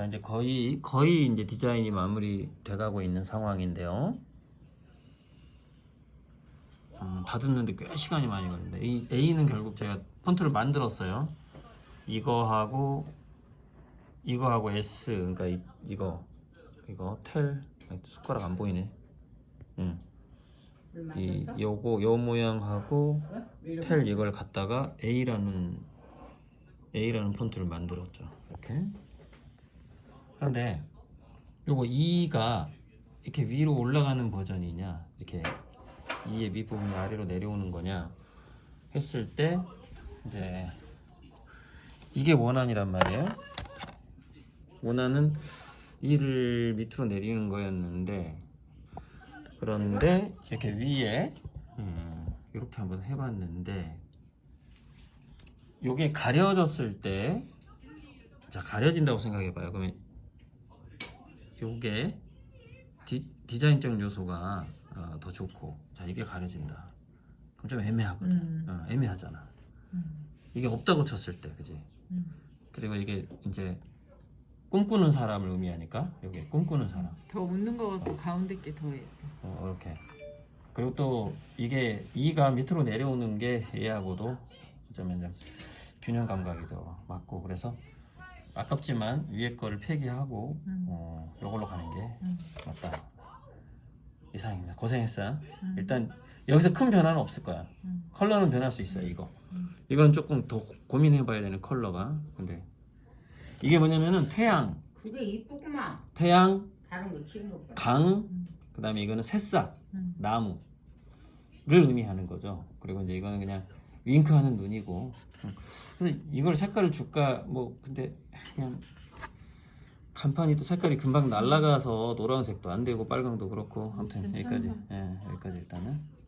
자 이제 거의 거의 이제 디자인이 마무리 돼가고 있는 상황인데요. 음, 다 듣는데 꽤 시간이 많이. A, A는 결국 제가 폰트를 만들었어요. 이거하고 이거하고 S 그러니까 이, 이거 이거 텔 아이, 숟가락 안 보이네. 응. 이 요거 요 모양하고 텔 이걸 갖다가 A라는 A라는 폰트를 만들었죠. 이렇게. 그런데 요거 2가 이렇게 위로 올라가는 버전이냐 이렇게 2의 밑부분이 아래로 내려오는 거냐 했을 때 이제 이게 원안이란 말이에요. 원안은 2를 밑으로 내리는 거였는데 그런데 이렇게 위에 음, 이렇게 한번 해봤는데 요게 가려졌을 때 자 가려진다고 생각해봐요. 그러면 요게 디, 디자인적 요소가 어, 더 좋고 자 이게 가려진다. 그럼 좀 애매하거든. 음. 어, 애매하잖아. 음. 이게 없다고 쳤을 때, 그지? 음. 그리고 이게 이제 꿈꾸는 사람을 의미하니까 여기 꿈꾸는 사람. 더 웃는 거 같고 가운데 게더 예뻐. 어, 이렇게. 그리고 또 이게 2가 밑으로 내려오는 게 얘하고도 어쩌면 좀 균형 감각이 더 맞고 그래서 아깝지만 위에 거를 폐기하고 음. 어, 이걸로 가는 게 음. 맞다. 이상입니다. 고생했어. 음. 일단 여기서 큰 변화는 없을 거야. 음. 컬러는 변할 수 있어 이거. 음. 이건 조금 더 고민해봐야 되는 컬러가. 근데 이게 뭐냐면은 태양, 그게 이쁘구만. 태양, 다른 거 치는 것보다. 강, 음. 그다음에 이거는 새싹, 음. 나무를 의미하는 거죠. 그리고 이제 이거는 그냥 윙크하는 눈이고. 음. 그래서 이걸 색깔을 줄까 뭐 근데 그냥 간판이 또 색깔이 금방 날아가서 노란색도 안 되고 빨강도 그렇고 아무튼 여기까지. 예, 여기까지 일단은.